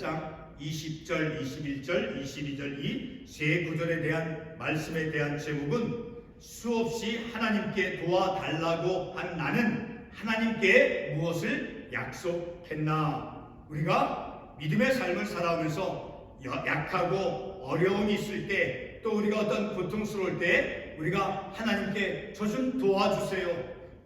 8장 20절, 21절, 22절 이 세 구절에 대한 말씀에 대한 제목은 수없이 하나님께 도와달라고 한 나는 하나님께 무엇을 약속했나? 우리가 믿음의 삶을 살아오면서 여- 약하고 어려움이 있을 때 또 우리가 어떤 고통스러울 때 우리가 하나님께 저 좀 도와주세요.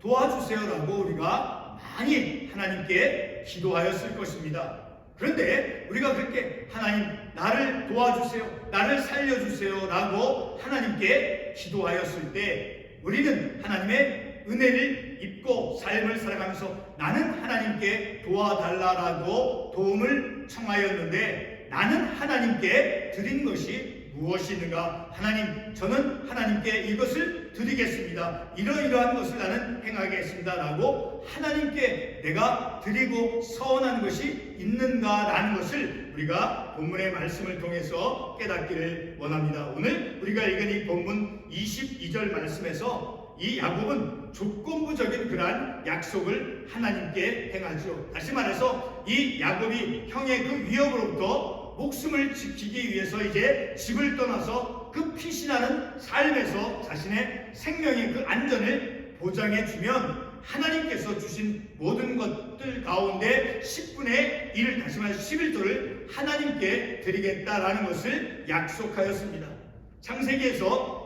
도와주세요라고 우리가 많이 하나님께 기도하였을 것입니다. 그런데 우리가 그렇게 하나님 나를 도와주세요. 나를 살려주세요 라고 하나님께 기도하였을 때 우리는 하나님의 은혜를 입고 삶을 살아가면서 나는 하나님께 도와달라라고 도움을 청하였는데 나는 하나님께 드린 것이 무엇이 있는가? 하나님, 저는 하나님께 이것을 드리겠습니다. 이러이러한 것을 나는 행하겠습니다 라고 하나님께 내가 드리고 서원한 것이 있는가라는 것을 우리가 본문의 말씀을 통해서 깨닫기를 원합니다. 오늘 우리가 읽은 이 본문 22절 말씀에서 이 야곱은 조건부적인 그러한 약속을 하나님께 행하죠. 다시 말해서 이 야곱이 형의 그 위협으로부터 목숨을 지키기 위해서 이제 집을 떠나서 그 피신하는 삶에서 자신의 생명의 그 안전을 보장해 주면 하나님께서 주신 모든 것들 가운데 10분의 1 다시 말해 11조를 하나님께 드리겠다라는 것을 약속하였습니다. 창세기에서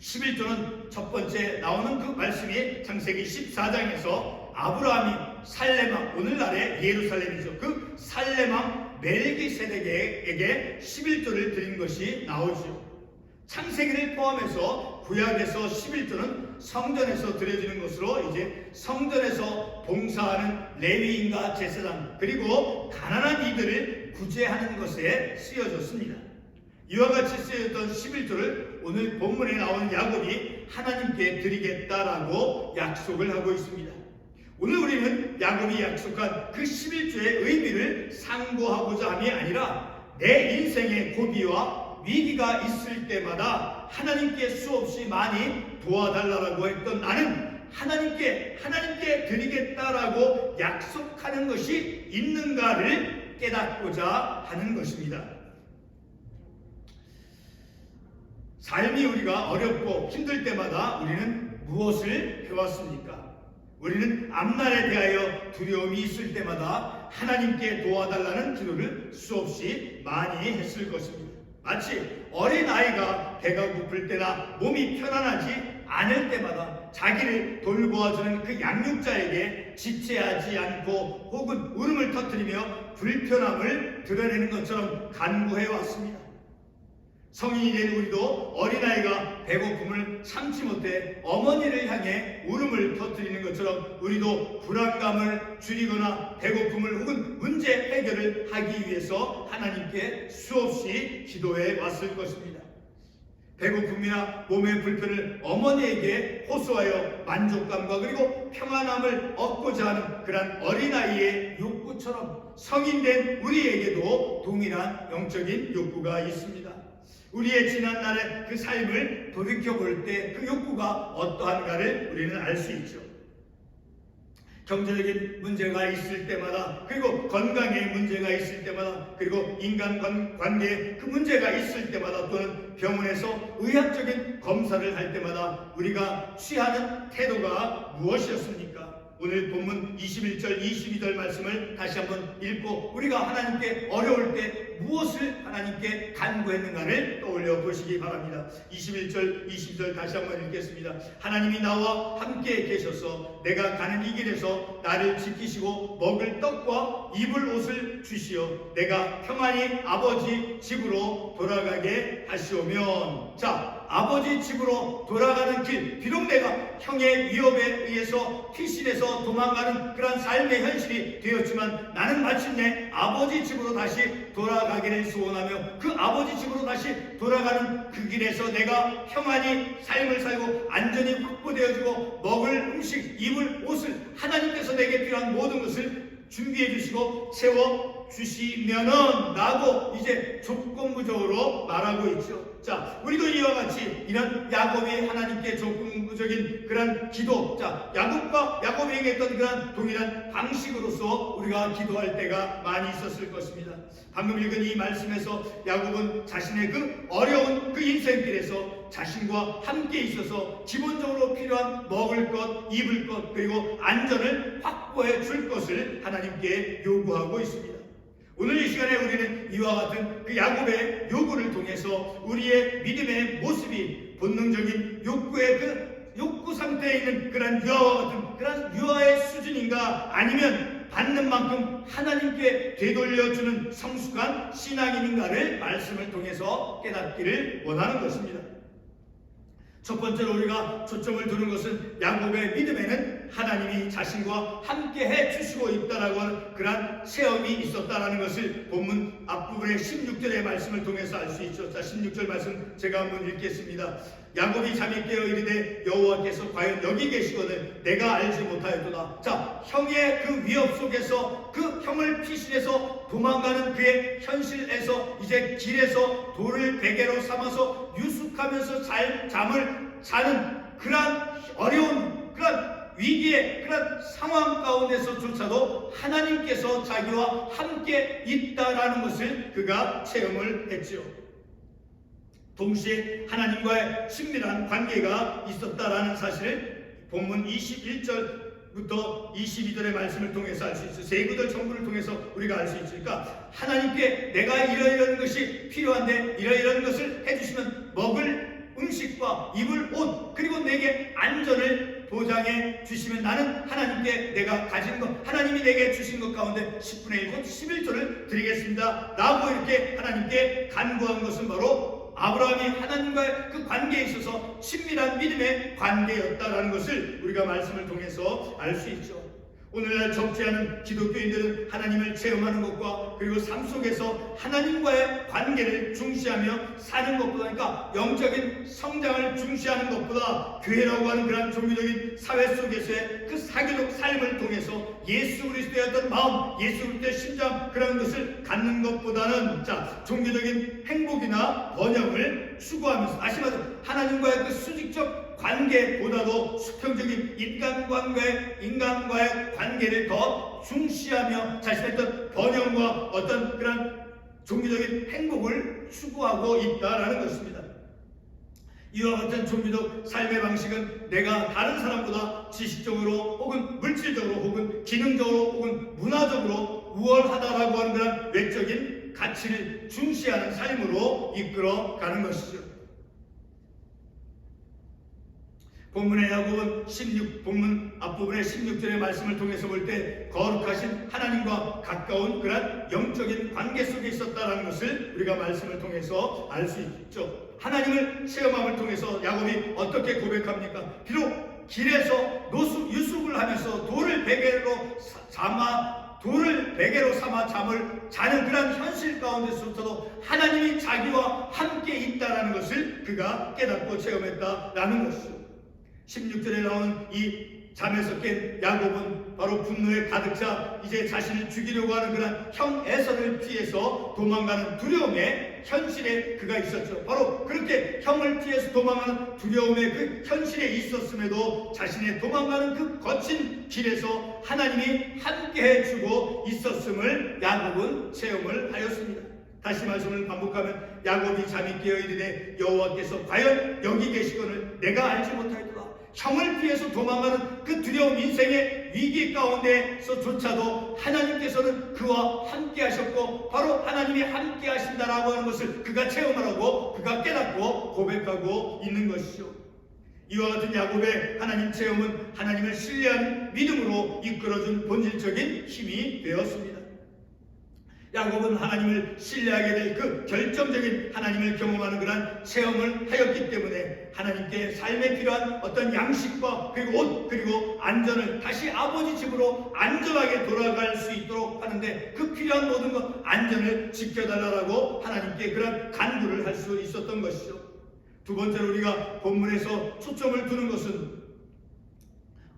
11조는 첫 번째 나오는 그 말씀이 창세기 14장에서 아브라함이 살레망 오늘날의 예루살렘이죠. 그 살레망 멜기세덱에게 11조를 드린 것이 나오죠. 창세기를 포함해서 구약에서 11조는 성전에서 드려지는 것으로 이제 성전에서 봉사하는 레위인과 제사장 그리고 가난한 이들을 구제하는 것에 쓰여졌습니다. 이와 같이 쓰여졌던 11조를 오늘 본문에 나오는 야곱이 하나님께 드리겠다라고 약속을 하고 있습니다. 오늘 우리는 야곱이 약속한 그 11조의 의미를 상고하고자 함이 아니라 내 인생의 고비와 위기가 있을 때마다 하나님께 수없이 많이 도와달라고 했던 나는 하나님께 하나님께 드리겠다라고 약속하는 것이 있는가를 깨닫고자 하는 것입니다. 삶이 우리가 어렵고 힘들 때마다 우리는 무엇을 해왔습니까? 우리는 앞날에 대하여 두려움이 있을 때마다 하나님께 도와달라는 기도를 수없이 많이 했을 것입니다. 마치 어린아이가 배가 고플 때나 몸이 편안하지 않을 때마다 자기를 돌보아주는 그 양육자에게 지체하지 않고 혹은 울음을 터뜨리며 불편함을 드러내는 것처럼 간구해 왔습니다. 성인이 된 우리도 어린아이가 배고픔을 참지 못해 어머니를 향해 울음을 터뜨리는 것처럼 우리도 불안감을 줄이거나 배고픔을 혹은 문제 해결을 하기 위해서 하나님께 수없이 기도해 왔을 것입니다. 배고픔이나 몸의 불편을 어머니에게 호소하여 만족감과 그리고 평안함을 얻고자 하는 그러한 어린아이의 욕구처럼 성인된 우리에게도 동일한 영적인 욕구가 있습니다. 우리의 지난날의 그 삶을 돌이켜 볼 때 그 욕구가 어떠한가를 우리는 알 수 있죠. 경제적인 문제가 있을 때마다 그리고 건강에 문제가 있을 때마다 그리고 인간 관계에 그 문제가 있을 때마다 또는 병원에서 의학적인 검사를 할 때마다 우리가 취하는 태도가 무엇이었습니까? 오늘 본문 21절, 22절 말씀을 다시 한번 읽고 우리가 하나님께 어려울 때 무엇을 하나님께 간구했는가를 떠올려 보시기 바랍니다. 21절, 22절 다시 한번 읽겠습니다. 하나님이 나와 함께 계셔서 내가 가는 이 길에서 나를 지키시고 먹을 떡과 입을 옷을 주시어 내가 평안히 아버지 집으로 돌아가게 하시오면 자 아버지 집으로 돌아가는 길, 비록 내가 형의 위협에 의해서 피신해서 도망가는 그런 삶의 현실이 되었지만 나는 마침내 아버지 집으로 다시 돌아가기를 소원하며 그 아버지 집으로 다시 돌아가는 그 길에서 내가 평안히 삶을 살고 안전히 확보되어지고 먹을 음식, 입을 옷을 하나님께서 내게 필요한 모든 것을 준비해 주시고 세워 주시면은 라고 이제 조건부적으로 말하고 있죠. 자, 우리도 이와 같이 이런 야곱이 하나님께 조건부적인 그런 기도, 자, 야곱과 야곱이 행했던 그런 동일한 방식으로서 우리가 기도할 때가 많이 있었을 것입니다. 방금 읽은 이 말씀에서 야곱은 자신의 그 어려운 그 인생길에서 자신과 함께 있어서 기본적으로 필요한 먹을 것, 입을 것, 그리고 안전을 확보해 줄 것을 하나님께 요구하고 있습니다. 오늘 이 시간에 우리는 이와 같은 그 야곱의 요구를 통해서 우리의 믿음의 모습이 본능적인 욕구의 그 욕구 상태에 있는 그런 같은 그런 유아의 수준인가 아니면 받는 만큼 하나님께 되돌려주는 성숙한 신앙인인가를 말씀을 통해서 깨닫기를 원하는 것입니다. 첫 번째로 우리가 초점을 두는 것은 야곱의 믿음에는 하나님이 자신과 함께 해 주시고 있다라고 하는 그러한 체험이 있었다라는 것을 본문 앞부분의 16절의 말씀을 통해서 알 수 있죠. 자, 16절 말씀 제가 한번 읽겠습니다. 야곱이 잠이 깨어 이르되 여호와께서 과연 여기 계시거늘 내가 알지 못하였도다. 자, 형의 그 위협 속에서 그 형을 피신해서 도망가는 그의 현실에서 이제 길에서 돌을 베개로 삼아서 유숙하면서 잘 잠을 자는 그러한 어려운 그런 위기의 그런 상황 가운데서조차도 하나님께서 자기와 함께 있다라는 것을 그가 체험을 했죠. 동시에 하나님과의 친밀한 관계가 있었다라는 사실을 본문 21절부터 22절의 말씀을 통해서 알 수 있어요. 세구들 정부를 통해서 우리가 알 수 있으니까 하나님께 내가 이러이런 것이 필요한데 이러이런 것을 해주시면 먹을 음식과 입을 옷 그리고 내게 안전을 보장해 주시면 나는 하나님께 내가 가진 것 하나님이 내게 주신 것 가운데 10분의 1 곧 11조를 드리겠습니다 라고 이렇게 하나님께 간구한 것은 바로 아브라함이 하나님과의 그 관계에 있어서 친밀한 믿음의 관계였다라는 것을 우리가 말씀을 통해서 알 수 있죠. 오늘날 않은 기독교인들은 하나님을 체험하는 것과 그리고 삶 속에서 하나님과의 관계를 중시하며 사는 것보다 그러니까 영적인 성장을 중시하는 것보다 교회라고 하는 그런 종교적인 사회 속에서의 그 사교적 삶을 통해서 예수 그리스도의 어떤 마음, 예수 그리스도의 심장 그런 것을 갖는 것보다는 자 종교적인 행복이나 번영을 추구하면서 다시 말해서 하나님과의 그 수직적 관계보다도 수평적인 인간관계, 인간과의 관계를 더 중시하며 자신의 어떤 번영과 어떤 그런 종교적인 행복을 추구하고 있다라는 것입니다. 이와 같은 종교적 삶의 방식은 내가 다른 사람보다 지식적으로 혹은 물질적으로 혹은 기능적으로 혹은 문화적으로 우월하다라고 하는 그런 외적인 가치를 중시하는 삶으로 이끌어 가는 것이죠. 본문의 야곱은 16 본문 앞부분의 16절의 말씀을 통해서 볼 때 거룩하신 하나님과 가까운 그런 영적인 관계 속에 있었다라는 것을 우리가 말씀을 통해서 알 수 있죠. 하나님을 체험함을 통해서 야곱이 어떻게 고백합니까? 비록 길에서 노숙 유숙을 하면서 돌을 베개로 삼아 돌을 베개로 삼아 잠을 자는 그런 현실 가운데서부터도 하나님이 자기와 함께 있다라는 것을 그가 깨닫고 체험했다라는 것이죠. 16절에 나오는 이 잠에서 깬 야곱은 바로 분노에 가득 차 이제 자신을 죽이려고 하는 그런 형 에서를 피해서 도망가는 두려움의 현실에 그가 있었죠. 바로 그렇게 형을 피해서 도망가는 두려움의 그 현실에 있었음에도 자신의 도망가는 그 거친 길에서 하나님이 함께 해주고 있었음을 야곱은 체험을 하였습니다. 다시 말씀을 반복하면 야곱이 잠이 깨어 이르되 여호와께서 과연 여기 계시거늘 내가 알지 못하였도다. 형을 피해서 도망가는 그 두려운 인생의 위기 가운데서조차도 하나님께서는 그와 함께 하셨고 바로 하나님이 함께 하신다라고 하는 것을 그가 체험하고 그가 깨닫고 고백하고 있는 것이죠. 이와 같은 야곱의 하나님 체험은 하나님을 신뢰한 믿음으로 이끌어준 본질적인 힘이 되었습니다. 야곱은 하나님을 신뢰하게 될 그 결정적인 하나님을 경험하는 그런 체험을 하였기 때문에 하나님께 삶에 필요한 어떤 양식과 그리고 옷 그리고 안전을 다시 아버지 집으로 안전하게 돌아갈 수 있도록 하는데 그 필요한 모든 것 안전을 지켜달라고 하나님께 그런 간구를 할 수 있었던 것이죠. 두 번째로 우리가 본문에서 초점을 두는 것은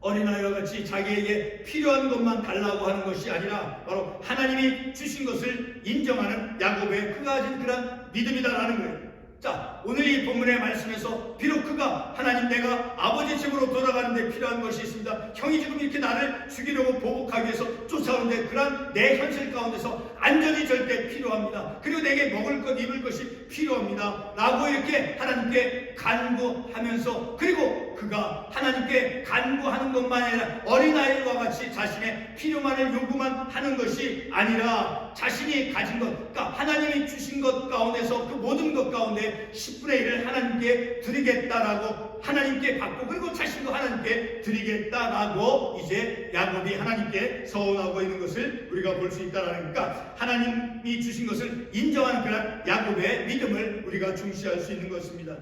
어린아이와 같이 자기에게 필요한 것만 달라고 하는 것이 아니라 바로 하나님이 주신 것을 인정하는 야곱의 그가 가진 그런 믿음이다라는 거예요. 자, 오늘 이 본문의 말씀에서 비록 그가 하나님 내가 아버지 집으로 돌아가는데 필요한 것이 있습니다. 형이 지금 이렇게 나를 죽이려고 보복하기 위해서 쫓아오는데 그런 내 현실 가운데서 안전이 절대 필요합니다. 그리고 내게 먹을 것, 입을 것이 필요합니다. 라고 이렇게 하나님께 간구하면서 그리고 그가 하나님께 간구하는 것만 아니라 어린아이와 같이 자신의 필요만을 요구만 하는 것이 아니라 자신이 가진 것, 그러니까 하나님이 주신 것 가운데서 그 모든 것 가운데 10분의 1을 하나님께 드리겠다라고 하나님께 받고 그리고 자신도 하나님께 드리겠다라고 이제 야곱이 하나님께 서원하고 있는 것을 우리가 볼 수 있다라는 그러니까 하나님이 주신 것을 인정하는 그런 야곱의 믿음을 우리가 중시할 수 있는 것입니다.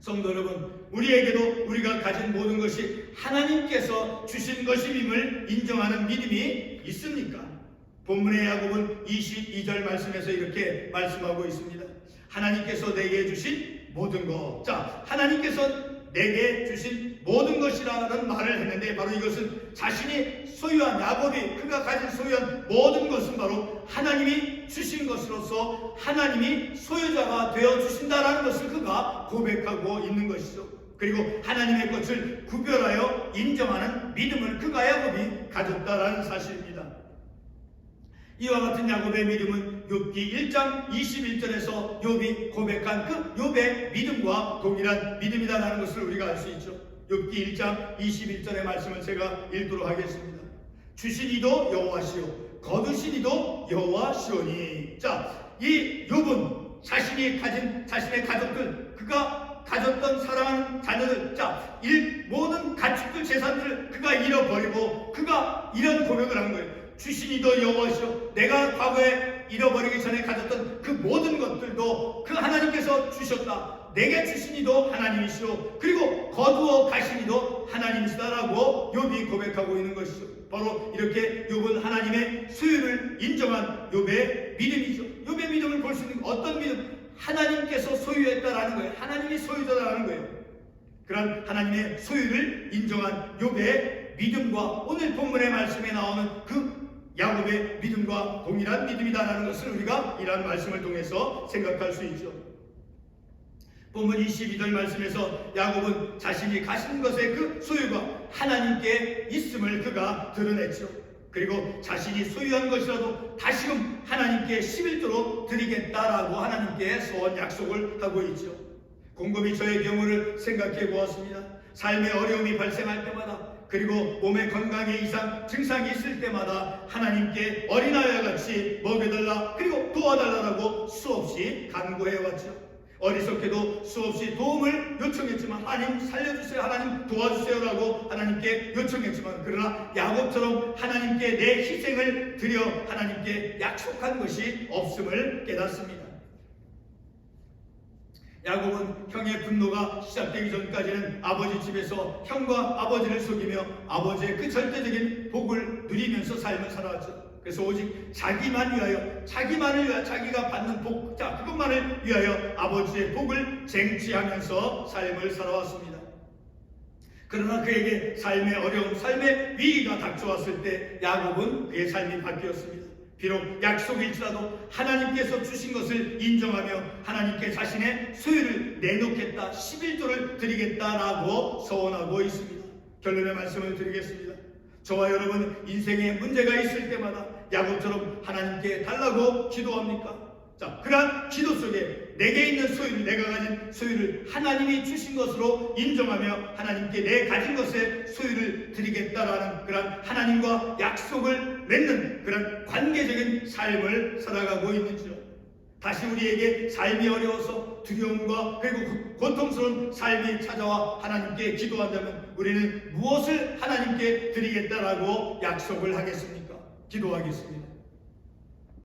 성도 여러분, 우리에게도 우리가 가진 모든 것이 하나님께서 주신 것임을 인정하는 믿음이 있습니까? 본문의 야곱은 22절 말씀에서 이렇게 말씀하고 있습니다. 하나님께서 내게 주신 모든 것. 자, 하나님께서 내게 주신 모든 것이라는 말을 했는데 바로 이것은 자신이 소유한 야곱이 그가 가진 소유한 모든 것은 바로 하나님이 주신 것으로서 하나님이 소유자가 되어 주신다라는 것을 그가 고백하고 있는 것이죠. 그리고 하나님의 것을 구별하여 인정하는 믿음을 그가 야곱이 가졌다라는 사실입니다. 이와 같은 야곱의 믿음은 욥기 1장 21절에서 욥이 고백한 그 욥의 믿음과 동일한 믿음이다라는 것을 우리가 알 수 있죠. 욥기 1장 21절의 말씀을 제가 읽도록 하겠습니다. 주신 이도 여호와시오 거두신 이도 여호와시오니 자, 이 욥은 자신이 가진 자신의 가족들 그가 가졌던 사랑하는 자녀들 자, 일, 모든 가축들 재산들을 그가 잃어버리고 그가 이런 고백을 한 거예요. 주신이도 여호와시오. 내가 과거에 잃어버리기 전에 가졌던 그 모든 것들도 그 하나님께서 주셨다. 내게 주신이도 하나님이시오. 그리고 거두어 가시니도 하나님이시다라고 욥이 고백하고 있는 것이죠. 바로 이렇게 욥은 하나님의 소유를 인정한 욥의 믿음이죠. 욥의 믿음을 볼 수 있는 어떤 믿음? 하나님께서 소유했다라는 거예요. 하나님이 소유자라는 거예요. 그런 하나님의 소유를 인정한 욥의 믿음과 오늘 본문의 말씀에 나오는 그 야곱의 믿음과 동일한 믿음이다라는 것을 우리가 이러한 말씀을 통해서 생각할 수 있죠. 본문 22절 말씀에서 야곱은 자신이 가진 것의 그 소유가 하나님께 있음을 그가 드러냈죠. 그리고 자신이 소유한 것이라도 다시금 하나님께 11조로 드리겠다라고 하나님께 소원 약속을 하고 있죠. 곰곰이 저의 경우를 생각해 보았습니다. 삶의 어려움이 발생할 때마다 그리고 몸의 건강에 이상 증상이 있을 때마다 하나님께 어린아이와 같이 먹여달라 그리고 도와달라고 수없이 간구해왔죠. 어리석게도 수없이 도움을 요청했지만 하나님 살려주세요 하나님 도와주세요라고 하나님께 요청했지만 그러나 야곱처럼 하나님께 내 희생을 드려 하나님께 약속한 것이 없음을 깨닫습니다. 야곱은 형의 분노가 시작되기 전까지는 아버지 집에서 형과 아버지를 속이며 아버지의 그 절대적인 복을 누리면서 삶을 살아왔죠. 그래서 오직 자기만 위하여 자기만을 위하여 자기가 받는 복, 자 그것만을 위하여 아버지의 복을 쟁취하면서 삶을 살아왔습니다. 그러나 그에게 삶의 어려움, 삶의 위기가 닥쳐왔을 때 야곱은 그의 삶이 바뀌었습니다. 비록 약속일지라도 하나님께서 주신 것을 인정하며 하나님께 자신의 소유를 내놓겠다, 11조를 드리겠다라고 서원하고 있습니다. 결론의 말씀을 드리겠습니다. 저와 여러분 인생에 문제가 있을 때마다 야곱처럼 하나님께 달라고 기도합니까? 자, 그러한 기도 속에 내게 있는 소유를 내가 가진 소유를 하나님이 주신 것으로 인정하며 하나님께 내 가진 것의 소유를 드리겠다라는 그런 하나님과 약속을 맺는 그런 관계적인 삶을 살아가고 있는지요. 다시 우리에게 삶이 어려워서 두려움과 그리고 고통스러운 삶이 찾아와 하나님께 기도한다면 우리는 무엇을 하나님께 드리겠다라고 약속을 하겠습니까? 기도하겠습니다.